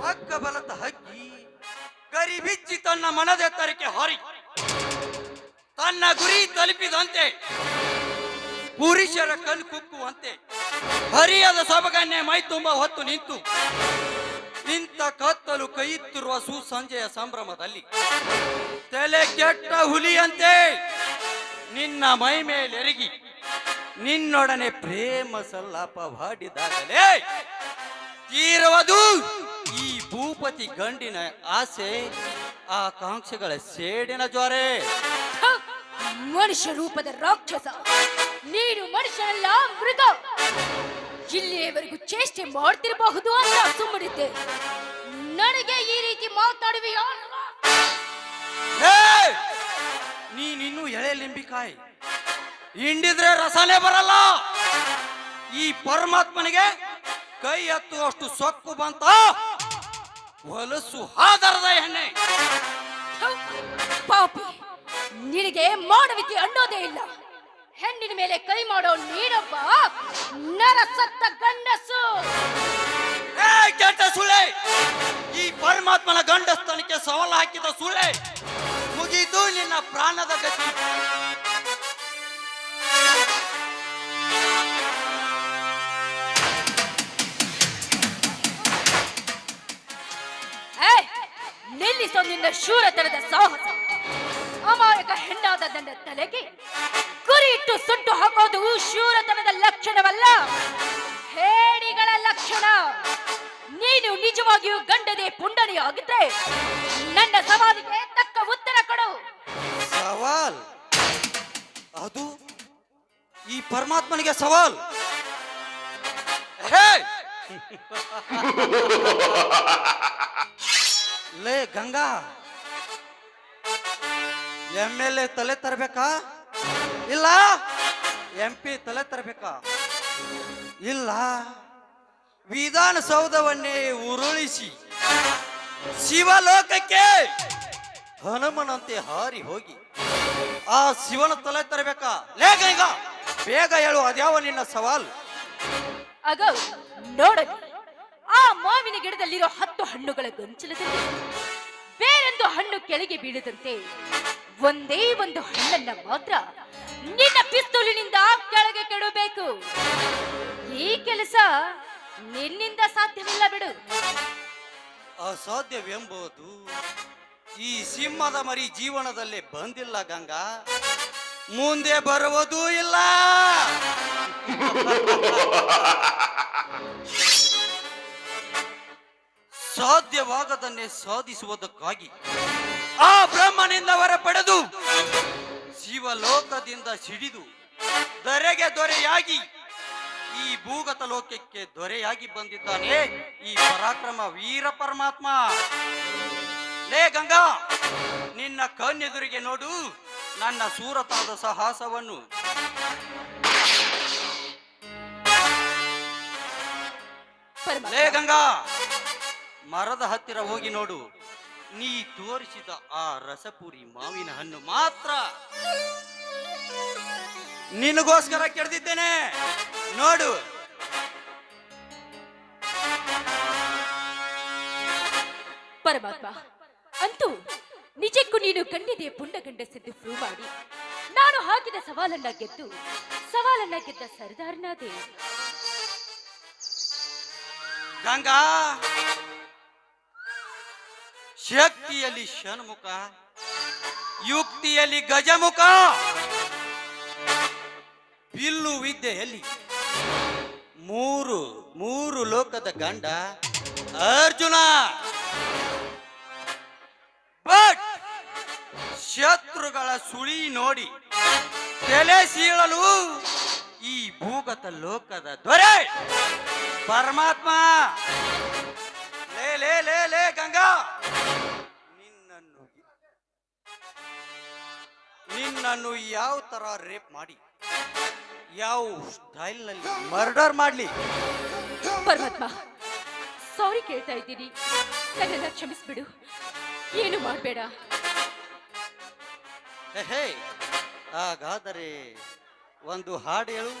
ಹಗ್ಗ ಬಲದ ಹಕ್ಕಿ ಗರಿ ಬಿಚ್ಚಿ ತನ್ನ ಮನದೆತ್ತರಕ್ಕೆ ಹಾರಿ. ತನ್ನ ಗುರಿ ತಲುಪಿದಂತೆ ಪುರುಷರ ಕಲ್ ಕುಕ್ಕುವಂತೆ ಹರಿಯದ ಸೊಬಗನ್ನೇ ಮೈ ತುಂಬ ಹೊತ್ತು ನಿಂತು ನಿಂತ ಕತ್ತಲು ಕೈಯುತ್ತಿರುವ ಸುಸಂಜೆಯ ಸಂಭ್ರಮದಲ್ಲಿ ತಲೆ ಕೆಟ್ಟ ಹುಲಿಯಂತೆ ನಿನ್ನ ಮೈ ಮೇಲೆರಗಿ ನಿನ್ನೊಡನೆ ಪ್ರೇಮ ಸಲ್ಲಾಪವಾಡಿದಾಗಲೇ ತೀರವದು ಈ ಭೂಪತಿ ಗಂಡಿನ ಆಸೆ ಆಕಾಂಕ್ಷೆಗಳ ಸೇಡಿನ ಜ್ವರೆ! ಮನುಷ್ಯ ರೂಪದ ರಾಕ್ಷಸ ನೀನು ಮನುಷ್ಯನಲ್ಲ ಮೃಗ ಇಲ್ಲಿಯವರೆಗೂ ಚೇಷ್ಟೆ ಮಾಡ್ತಿರಬಹುದು ಅಂತ ಸುಮ್ಮನಿದ್ದೆ ನನಗೆ ಈ ರೀತಿ ಮಾತಾಡುವೆಯಾ! ನೀನಿನ್ನೂ ಎಳೆ ಲಿಂಬಿಕಾಯಿ ಹಿಂಡಿದ್ರೆ ರಸನೇ ಬರಲ್ಲ. ಈ ಪರಮಾತ್ಮನಿಗೆ ಕೈ ಎತ್ತುವಷ್ಟು ಸೊಕ್ಕು ಬಂತ. ಹೊಲಸು ಹಾದರದ ಎಣ್ಣೆ. ಹ! ಪಾಪಿ. ನಿನಗೆ ಮಾಡವಿಕೆ ಅನ್ನೋದೇ ಇಲ್ಲ. ಹೆಣ್ಣಿನ ಮೇಲೆ ಕೈ ಮಾಡೋ ನೀನೊಬ್ಬ ನರಸತ್ತ ಗಂಡಸು. ಏ ಕೆಟ್ಟ ಸುಳೆ ಈ ಪರಮಾತ್ಮನ ಗಂಡಸ್ತನಕ್ಕೆ ಸವಾಲು ಹಾಕಿದ ಸುಳೆ ಮುಗಿದು ನಿನ್ನ ಪ್ರಾಣದ ಗತಿ. ನಿಲ್ಲಿಸೋ ನಿನ್ನ ಶೂರತನದ ಸಾಹಸ. ಅಮಾಯಕ ಹೆಣ್ಣಾದ ನನ್ನ ತಲೆಗೆ ಗುರಿ ಇಟ್ಟು ಸುಟ್ಟು ಹಾಕೋದು ಶೂರತನದ ಲಕ್ಷಣವಲ್ಲ. ಹೇಡಿಗಳ ಲಕ್ಷಣ. ನೀನು ನಿಜವಾಗಿಯೂ ಗಂಡದೆ ಪುಂಡನೆ ಆಗಿದ್ರೆ ನನ್ನ ಸವಾಲಿಗೆ ಪರಮಾತ್ಮನಿಗೆ ಸವಾಲ್! ಲೇ ಗಂಗಾ ಎಂ ಎಲ್ ಎ ತಲೆ ತರಬೇಕಾ? ಇಲ್ಲ, ಎಂ ಪಿ ತಲೆ ತರಬೇಕಾ? ಇಲ್ಲ, ವಿಧಾನಸೌಧವನ್ನೇ ಉರುಳಿಸಿ ಶಿವಲೋಕಕ್ಕೆ ಹನುಮನಂತೆ ಹಾರಿ ಹೋಗಿ ಆ ಶಿವನ ತಲೆ ತರಬೇಕಾ? ಲೇ ಗಂಗ! ಬೇಗ ಹೇಳು ಅದ್ಯಾವ ನಿನ್ನ ಸವಾಲ್? ಅಗ ನೋಡ. ಆ ಮಾವಿನ ಗಿಡದಲ್ಲಿರೋ ಹತ್ತು ಹಣ್ಣುಗಳ ಗೊಂಚಲದಲ್ಲಿ ಬೇರೊಂದು ಹಣ್ಣು ಕೆಳಗೆ ಬೀಳದಂತೆ ಒಂದೇ ಒಂದು ಹಣ್ಣನ್ನ ಮಾತ್ರ ನಿನ್ನ ಪಿಸ್ತೂಲಿನಿಂದ ಕೆಳಗೆ ಕೆಡಬೇಕು. ಈ ಕೆಲಸ ನಿನ್ನಿಂದ ಸಾಧ್ಯವಿಲ್ಲ ಬಿಡು. ಅಸಾಧ್ಯವೆಂಬುದು ಈ ಸಿಂಹದ ಮರಿ ಜೀವನದಲ್ಲಿ ಬಂದಿಲ್ಲ ಗಂಗಾ. ಮುಂದೆ ಬರುವುದೂ ಇಲ್ಲ. ಸಾಧ್ಯವಾಗದನ್ನೇ ಸಾಧಿಸುವುದಕ್ಕಾಗಿ ಆ ಬ್ರಹ್ಮನಿಂದ ವರ ಪಡೆದು ಶಿವಲೋಕದಿಂದ ಸಿಡಿದು ದೊರೆಗೆ ದೊರೆಯಾಗಿ ಈ ಭೂಗತ ಲೋಕಕ್ಕೆ ದೊರೆಯಾಗಿ ಬಂದಿದ್ದಾನೆ ಈ ಪರಾಕ್ರಮ ವೀರ ಪರಮಾತ್ಮ. ಲೇ ಗಂಗಾ, ನಿನ್ನ ಕಣ್ಣೆದುರಿಗೆ ನೋಡು. ನನ್ನ ಸೂರತಾದ ಸಾಹಸವನ್ನು. ಲೇ ಗಂಗಾ ಮರದ ಹತ್ತಿರ ಹೋಗಿ ನೋಡು. ನೀ ತೋರಿಸಿದ ಆ ರಸಪುರಿ ಮಾವಿನ ಹಣ್ಣು ಮಾತ್ರ. ನಿನಗೋಸ್ಕರ ಕೆಡ್ದಿದ್ದೇನೆ. ನೋಡು. ಪರಮಾತ್ಮ ಅಂತೂ ನಿಜಕ್ಕೂ ನೀನು ಕಂಡಿದೆ ಪುಂಡ ಗಂಡಸೆದ್ದು ಪ್ರೂವ್ ಮಾಡಿ. ನಾನು ಹಾಕಿದ ಸವಾಲನ್ನ ಗೆದ್ದು, ಸವಾಲನ್ನ ಗೆದ್ದ ಸರ್ದಾರನಾದೆ ಗಂಗಾ! ಶಕ್ತಿಯಲ್ಲಿ ಷಣ್ಮುಖ, ಯುಕ್ತಿಯಲ್ಲಿ ಗಜಮುಖ ಬಿಲ್ಲು ವಿದ್ಯೆಯಲ್ಲಿ ಮೂರು ಮೂರು ಲೋಕದ ಗಂಡ ಅರ್ಜುನ. ಶತ್ರುಗಳ ಸುಳಿ ನೋಡಿ ತಲೆ ಸೀಳಲು ಈ ಭೂಗತ ಲೋಕದ ದೊರೆ. ಪರಮಾತ್ಮ, ಲೇ ಲೇ ಲೇ ಲೇ, ಗಂಗಾ. ನಿನ್ನನ್ನು ನಿನ್ನನ್ನು ಯಾವ ತರ ರೇಪ್ ಮಾಡಿ, ಯಾವ ಸ್ಟೈಲ್ನಲ್ಲಿ ಮರ್ಡರ್ ಮಾಡ್ಲಿ. ಪರಮಾತ್ಮ, ಸಾರಿ ಕೇಳ್ತಾ ಇದ್ದೀನಿ. ಕ್ಷಮಿಸ್ಬಿಡು. ಏನು ಮಾಡಬೇಡ. ಹೇ, ಹೇ. ಹಾಗಾದರೆ ಒಂದು ಹಾಡು ಹೇಳು.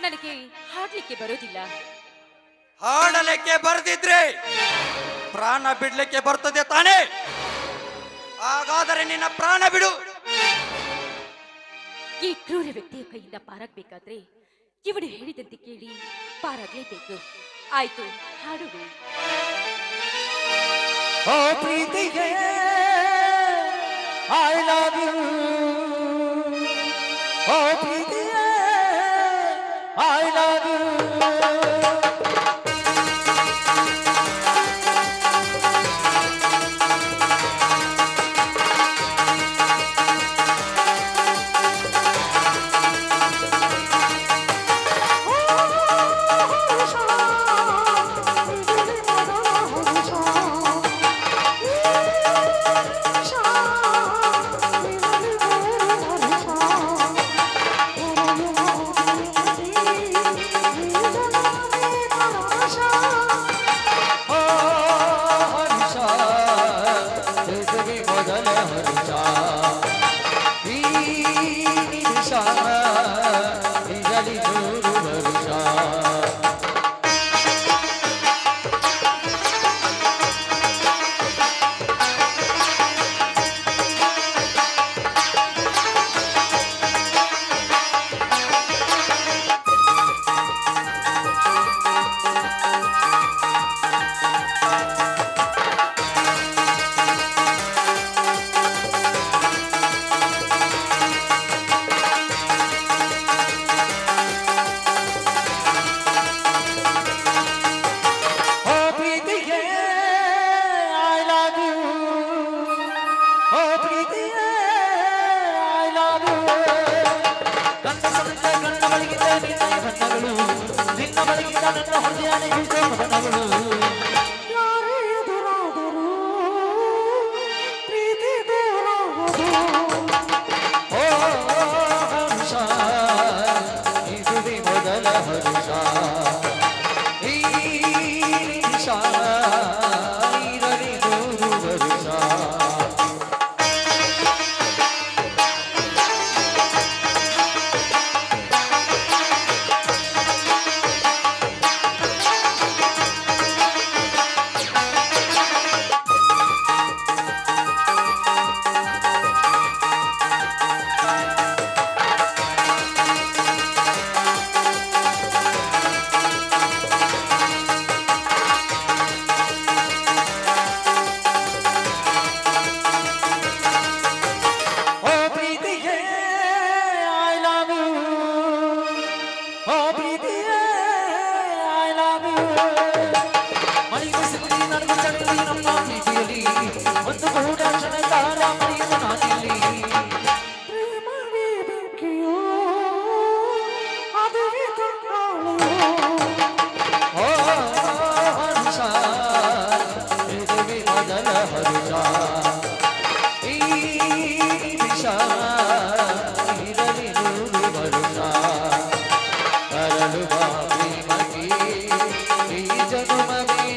ನನಗೆ ಹಾಡ್ಲಿಕ್ಕೆ ಬರೋದಿಲ್ಲ ಹಾಡಲಿಕ್ಕೆ ಬರ್ದಿದ್ರೆ ಪ್ರಾಣ ಬಿಡ್ಲಿಕ್ಕೆ ಬರ್ತದೆ ತಾನೇ. ಹಾಗಾದರೆ ನಿನ್ನ ಪ್ರಾಣ ಬಿಡು. ಈ ಕ್ರೂರ ವ್ಯಕ್ತಿಯ ಕೈಯಿಂದ ಪಾರಾಗಬೇಕಾದ್ರೆ ಇವಳು ಹೇಳಿದಂತೆ ಕೇಳಿ ಪಾರಾಗಲೇಬೇಕು. ಆಯ್ತು ಹಾಡುವೆ. ಓ ಪ್ರೀತಿಗೆ ಐ ಲವ್ ಯು ಓ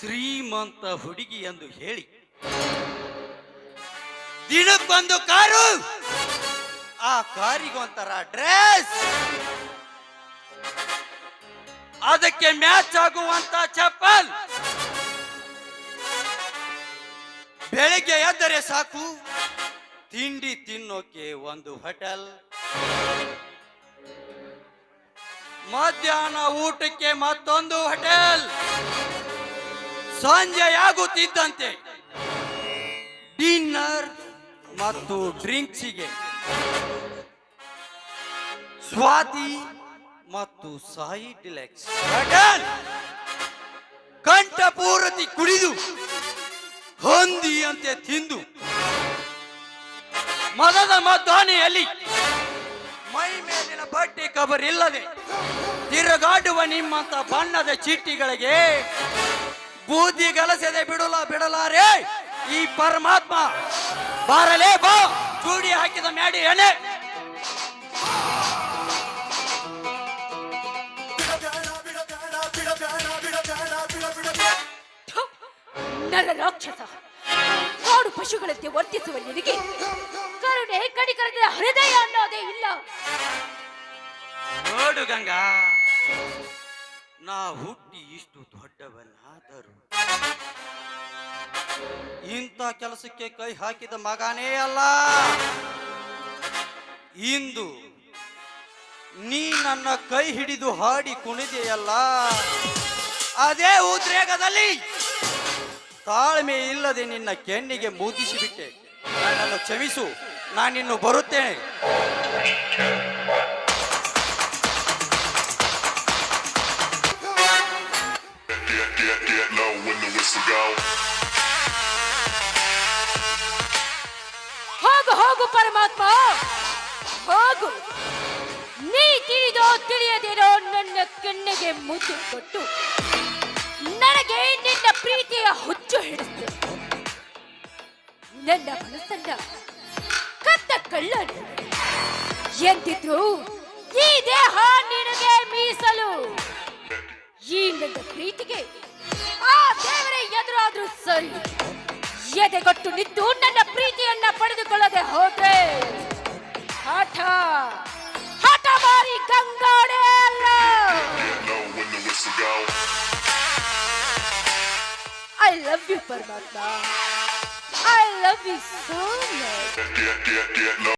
ಶ್ರೀಮಂತ ಹುಡುಗಿ ಎಂದು ಹೇಳಿ. ದಿನಕ್ಕೊಂದು ಕಾರು. ಆ ಕಾರಿಗೊಂಥರ ಡ್ರೆಸ್. ಅದಕ್ಕೆ ಮ್ಯಾಚ್ ಆಗುವಂತ ಚಪ್ಪಲ್. ಬೆಳಿಗ್ಗೆ ಎದ್ದರೆ ಸಾಕು. ತಿಂಡಿ ತಿನ್ನೋಕೆ ಒಂದು ಹೋಟೆಲ್. ಮಧ್ಯಾಹ್ನ ಊಟಕ್ಕೆ ಮತ್ತೊಂದು ಹೋಟೆಲ್. ಸಂಜೆಯಾಗುತ್ತಿದ್ದಂತೆ. ಡಿನ್ನರ್ ಮತ್ತು ಡ್ರಿಂಕ್ಸಿಗೆ ಸ್ವಾತಿ ಮತ್ತು ಸಾಯಿ ಡಿಲೆಕ್ಸ್. ಕಂಠಪೂರ್ತಿ ಕುಡಿದು ಹೊಂದಿಯಂತೆ ತಿಂದು ಮದದ ಮದ್ದಾನೆಯಲ್ಲಿ ಮೈ ಮೇಲಿನ ಬಟ್ಟೆ ಕಬರ್ ಇಲ್ಲದೆ ತಿರುಗಾಡುವ ನಿಮ್ಮಂತ ಬಣ್ಣದ ಚೀಟಿಗಳಿಗೆ ಬೂದಿ ಗಲಸದೆ ಬಿಡಲ ಬಿಡಲಾರೆ. ಈ ಪರಮಾತ್ಮ ಬಾರಲೇ ಬಾ. ಚೂಡಿ ಹಾಕಿದ ಮ್ಯಾಡಿ ಎಣೆ ರಾಕ್ಷಸ. ಕಾಡು ಪಶುಗಳಂತೆ ವರ್ತಿಸುವ ನಿನಗೆ ಕರುಣೆ ಕಡಿಕರದ ಹೃದಯ ಅನ್ನೋದೇ ಇಲ್ಲ. ನೋಡು ಗಂಗಾ. ನಾ ಹುಟ್ಟಿ ಇಷ್ಟು ದೊಡ್ಡವನಾದರೂ. ಇಂಥ ಕೆಲಸಕ್ಕೆ ಕೈ ಹಾಕಿದ ಮಗನೇ ಅಲ್ಲ. ಇಂದು ನೀ ನನ್ನ ಕೈ ಹಿಡಿದು ಹಾಡಿ ಕುಣಿದೆಯಲ್ಲ. ಅದೇ ಉದ್ರೇಗದಲ್ಲಿ ತಾಳ್ಮೆ ಇಲ್ಲದೆ ನಿನ್ನ ಕೆನ್ನಿಗೆ ಮುದಿಸಿಬಿಟ್ಟೆ ನನ್ನನ್ನು ಕ್ಷಮಿಸು, ನಾನಿನ್ನು ಬರುತ್ತೇನೆ. Go. ಹೋಗು ಹೋಗು, ಪರಮಾತ್ಮ ಹೋಗು ನೀ ತಿಳಿದೋ ತಿಳಿಯದಿರೋ ನನ್ನ ಕಣ್ಣಿಗೆ ಮುದ್ದು ಕೊಟ್ಟು ನನಗೆ ನಿನ್ನ ಪ್ರೀತಿಯ ಹುಚ್ಚು ಹಿಡಿಸ್ತು ನನ್ನ ಮನಸ್ಸನ್ನ ಕದ್ದ ಕಳ್ಳ. ಎಂದಿದ್ರು ಈ ದೇಹ ನಿನಗೆ ಮೀಸಲು ಈ ನನ್ನ ಪ್ರೀತಿಗೆ ಎದುರಾದ್ರೂ ಸರಿ ಎದೆಗೊಟ್ಟು ನಿಂತು ನನ್ನ ಪ್ರೀತಿಯನ್ನ ಪಡೆದುಕೊಳ್ಳದೆ ಹೋದ್ರೆ ಹಠ ಹಠ ಮಾರಿ ಗಂಗಾಡೆ ಅಲ್ಲ. ಐ ಲವ್ ಯು ಪರಮಾತ್ಮ I love you so much